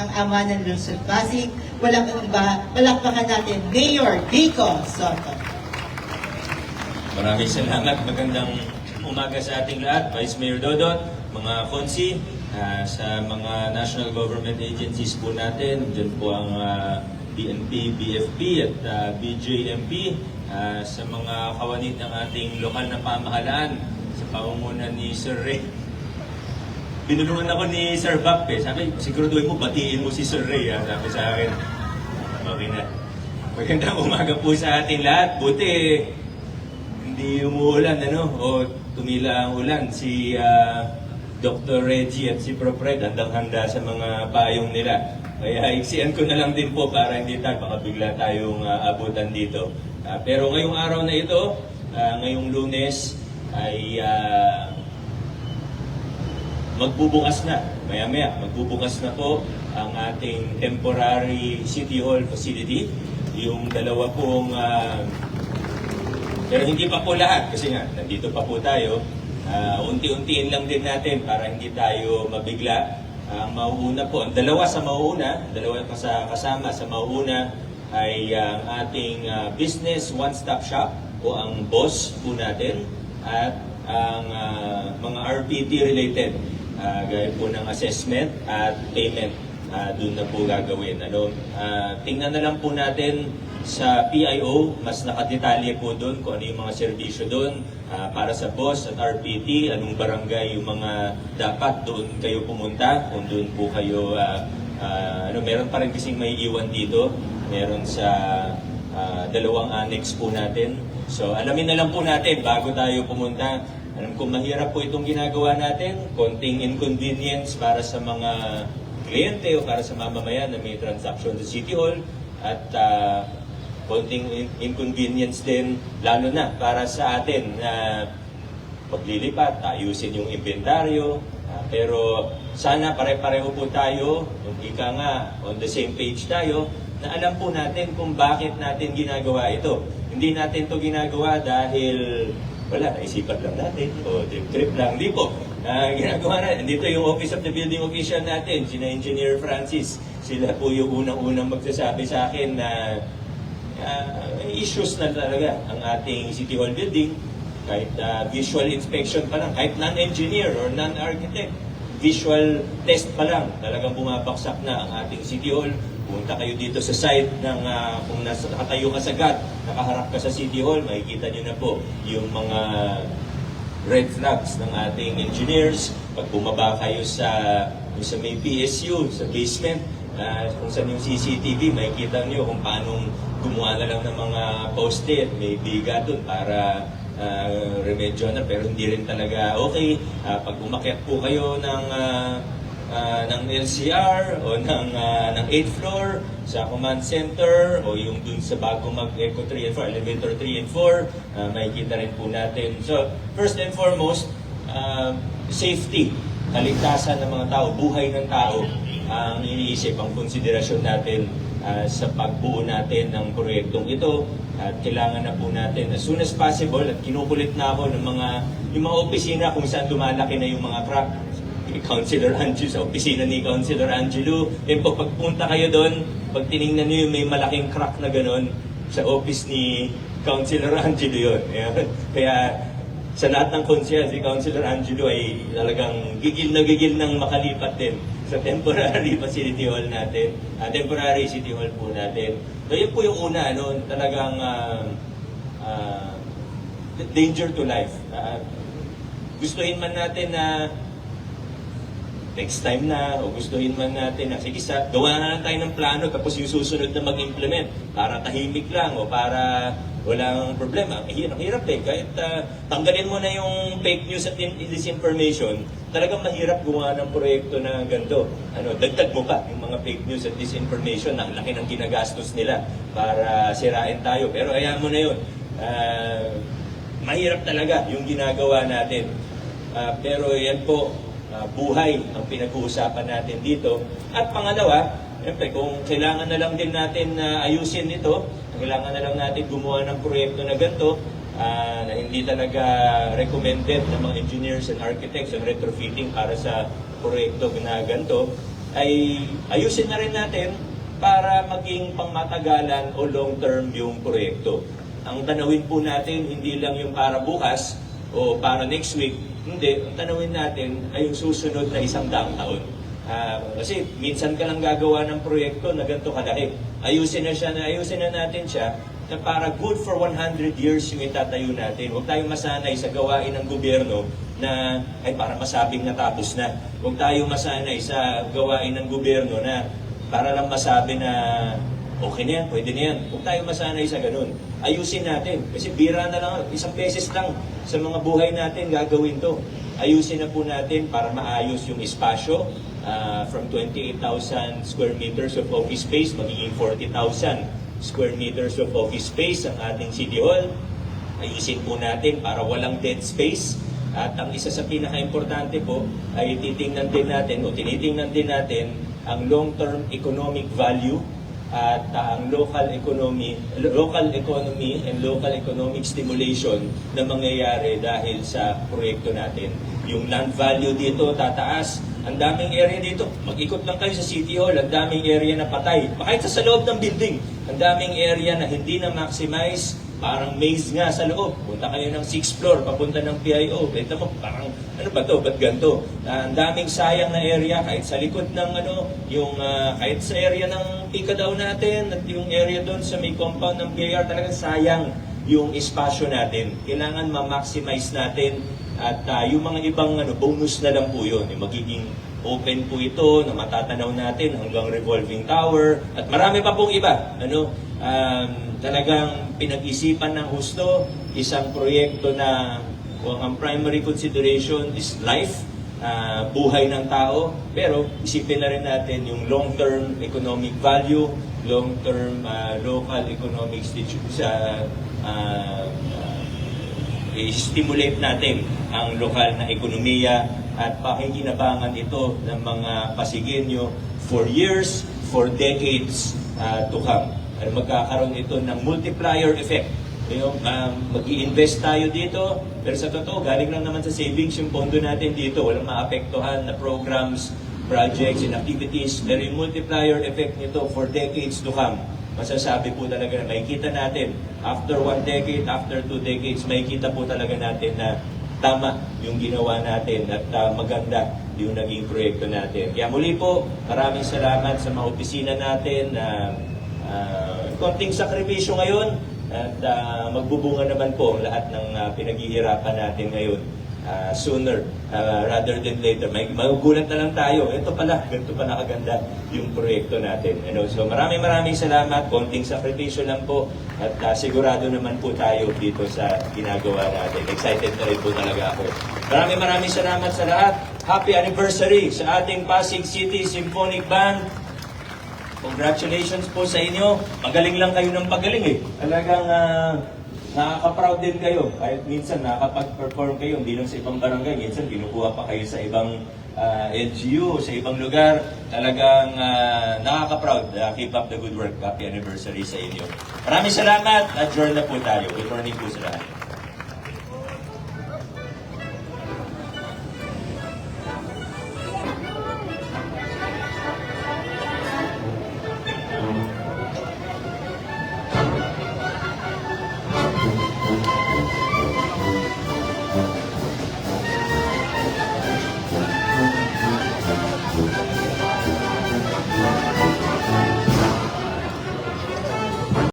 ang ama ng Luzon, Pasig. Walang iba, palakpakan natin, Mayor Vico Soto. Maraming salamat. Magandang umaga sa ating lahat. Vice Mayor Dodot, mga konsi, ah, sa mga national government agencies po natin. Diyan po ang ah, PNP, BFP at ah, BJMP. ah, sa mga kawanit ng ating lokal na pamahalaan sa pamumunan ni Sir Ray. Binulungan ako ni Sir Bap eh. Sabi, siguraduhin mo, batiin mo si Sir Ray. ah. Sabi sa akin. Okay na. Magandang umaga po sa ating lahat. Buti hindi umuulan ano o tumila ang ulan si ah, Dr. Reggie at si Prof. Red handang-handa sa mga payong nila. Kaya iksian ko na lang din po para hindi tayo baka bigla tayong ah, abutan dito. Ah, pero ngayong araw na ito, ah, ngayong lunes ay ah, magbubukas na, maya-maya, magbubukas na po ang ating temporary City Hall facility. Yung dalawa pong, ah, pero hindi pa po lahat kasi nga, nandito pa po tayo. Ah, unti-untiin lang din natin para hindi tayo mabigla. Ang mauuna po, ang dalawa sa mauuna, dalawa kasa- kasama sa mauuna ay ang ating ah, business one-stop shop o ang boss po natin at ang ah, mga RPT related Ah, gaya po ng assessment at payment ah, doon na po gagawin. Ano, ah, tingnan na lang po natin sa PIO, mas nakadetalye po doon kung ano yung mga serbisyo doon ah, para sa boss at RPT, anong barangay yung mga dapat doon kayo pumunta, kung doon po kayo, ah, ah, ano, meron pa rin kasing may iwan dito, meron sa ah, dalawang annex po natin. So alamin na lang po natin bago tayo pumunta alam ko mahirap po itong ginagawa natin, konting inconvenience para sa mga kliyente o para sa mamamayan na may transaction sa City Hall at ah, konting in- inconvenience din lalo na para sa atin na paglilipat, ayusin yung inventaryo. Ah, pero sana pare-pareho po tayo, yung ika nga, on the same page tayo, na alam po natin kung bakit natin ginagawa ito. Hindi natin to ginagawa dahil wala, naisipan lang natin, o trip-trip lang. Hindi po. Ah, ginagawa na, dito yung Office of the Building Official natin, sina Engineer Francis. Sila po yung unang-unang magsasabi sa akin na may issues na talaga ang ating City Hall building. Kahit ah, visual inspection pa lang, kahit non-engineer or non-architect, visual test pa lang, talagang bumabaksak na ang ating City Hall. Punta kayo dito sa site ng ah, kung nasa, nakatayo ka sa GAT, nakaharap ka sa City Hall, makikita nyo na po yung mga red flags ng ating engineers. Pag bumaba kayo sa, sa may PSU, sa basement, ah, kung saan yung CCTV, makikita nyo kung paano gumawa na lang ng mga post-it, may biga doon para uh, remedyo na pero hindi rin talaga okay. Ah, pag umakyat po kayo ng ah, ah, ng LCR o ng ah, ng 8th floor sa command center o yung dun sa bago mag Eco 3 and 4, elevator 3 and 4, ah, makikita rin po natin. So, first and foremost, ah, safety, kaligtasan ng mga tao, buhay ng tao ang iniisip, ang konsiderasyon natin ah, sa pagbuo natin ng proyektong ito at kailangan na po natin as soon as possible at kinukulit na ako ng mga yung mga opisina kung saan lumalaki na yung mga crack kay Councilor Angelo, sa opisina ni Councilor Angelo. Then po, pagpunta kayo doon, pag tiningnan niyo yung may malaking crack na gano'n, sa office ni Councilor Angelo yun. Kaya sa lahat ng konsel, si Councilor Angelo ay talagang gigil na gigil ng makalipat din sa temporary facility hall natin, ah, temporary city hall po natin. So yun po yung una, ano, talagang ah, ah, danger to life. Ah, gustuhin man natin na next time na o gustuhin man natin na sige sa gawa na lang tayo ng plano tapos yung susunod na mag-implement para tahimik lang o para walang problema. Eh, hirap, hirap eh. Kahit ah, tanggalin mo na yung fake news at in- disinformation, talagang mahirap gumawa ng proyekto na ganito. Ano, dagdag mo pa yung mga fake news at disinformation, ang laki ng ginagastos nila para sirain tayo. Pero ayaw mo na yun. Ah, mahirap talaga yung ginagawa natin. Ah, pero yan po, ah, buhay ang pinag-uusapan natin dito. At pangalawa, siyempre kung kailangan na lang din natin na ayusin ito, kailangan na lang natin gumawa ng proyekto na ganito, ah, na hindi talaga recommended ng mga engineers and architects ang retrofitting para sa proyekto na ganito, ay ayusin na rin natin para maging pangmatagalan o long-term yung proyekto. Ang tanawin po natin, hindi lang yung para bukas o para next week, hindi. Ang tanawin natin ay yung susunod na isang daang taon. Ah, kasi minsan ka lang gagawa ng proyekto na ganito kalaki. Ayusin na siya, na ayusin na natin siya na para good for 100 years yung itatayo natin. Huwag tayong masanay sa gawain ng gobyerno na ay para masabing natapos na. Huwag tayong masanay sa gawain ng gobyerno na para lang masabi na okay na yan, pwede na yan. Huwag tayong masanay sa ganun. Ayusin natin. Kasi bira na lang, isang beses lang sa mga buhay natin gagawin to. Ayusin na po natin para maayos yung espasyo ah, from 28,000 square meters of office space magiging 40,000 square meters of office space ang ating City Hall. Ayusin po natin para walang dead space. At ang isa sa pinaka-importante po ay titingnan din natin o tinitingnan din natin ang long-term economic value at uh, ang local economy local economy and local economic stimulation na mangyayari dahil sa proyekto natin. Yung land value dito tataas. Ang daming area dito. Mag-ikot lang kayo sa City Hall. Ang daming area na patay. Kahit sa loob ng building. Ang daming area na hindi na maximize. Parang maze nga sa loob. Punta kayo ng 6th floor, papunta ng PIO. Ito mo, parang, ano ba to? Ba't ganito? Ah, ang daming sayang na area, kahit sa likod ng ano, yung, ah, kahit sa area ng Pika daw natin, at yung area doon sa may compound ng PIR, talagang sayang yung espasyo natin. Kailangan ma-maximize natin at ah, yung mga ibang ano, bonus na lang po yun. Yung magiging open po ito na matatanaw natin hanggang revolving tower at marami pa pong iba. Ano, um, talagang pinag-isipan ng husto isang proyekto na kung ang primary consideration is life, ah, buhay ng tao, pero isipin na rin natin yung long-term economic value, long-term ah, local economic sa ah, ah, i-stimulate natin ang lokal na ekonomiya at pakikinabangan ito ng mga Pasigenyo for years, for decades uh, to come. At magkakaroon ito ng multiplier effect. Yung, um, mag invest tayo dito, pero sa totoo, galing lang naman sa savings yung pondo natin dito. Walang maapektuhan na programs, projects, and activities. Pero yung multiplier effect nito for decades to come masasabi po talaga na makikita natin after one decade, after two decades, makikita po talaga natin na tama yung ginawa natin at ah, maganda yung naging proyekto natin. Kaya muli po, maraming salamat sa mga opisina natin na ah, konting sakripisyo ngayon at ah, magbubunga naman po ang lahat ng ah, pinaghihirapan natin ngayon ah, sooner ah, rather than later. May magugulat na lang tayo. Ito pala, ganito pala kaganda yung proyekto natin. Ano? So maraming maraming salamat. Konting sakripisyo lang po. At ah, sigurado naman po tayo dito sa ginagawa natin. Excited na rin po talaga ako. Maraming maraming salamat sa lahat. Happy anniversary sa ating Pasig City Symphonic Band. Congratulations po sa inyo. Magaling lang kayo ng pagaling eh. Talagang ah, nakaka-proud din kayo. Kahit minsan nakakapag-perform kayo, hindi lang sa ibang barangay. Minsan binukuha pa kayo sa ibang ah, LGU, sa ibang lugar. Talagang ah, nakaka-proud. Ah, keep up the good work. Happy anniversary sa inyo. Maraming salamat. Adjourn na po tayo. Good morning po sa lahat.